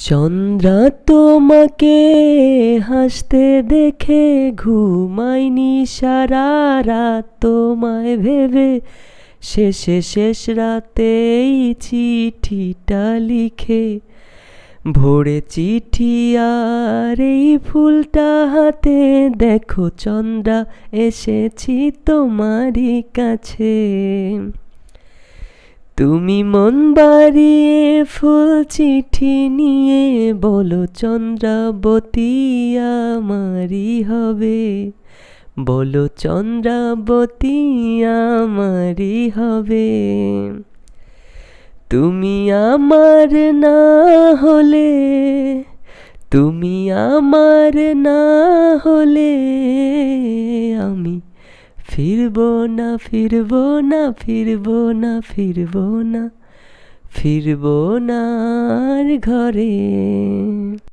চন্দ্রা তোমাকে হাসতে দেখে ঘুমাইনি সারা রাত। তোমায় ভেবে শেষে শেষ রাতে এই চিঠিটা লিখে, ভোরে চিঠি আর এই ফুলটা হাতে দেখো চন্দ্রা, এসেছি তোমারই কাছে। তুমি মন বাড়িয়ে ফুল চিঠি নিয়ে বলো, চন্দ্রাবতী আমারই হবে। বলো, চন্দ্রাবতী আমারই হবে। তুমি আমার না হলে, তুমি আমার না হলে ফিরবো না ফিরবো না ফিরবো না ফিরবো না ফিরবো না ঘরে।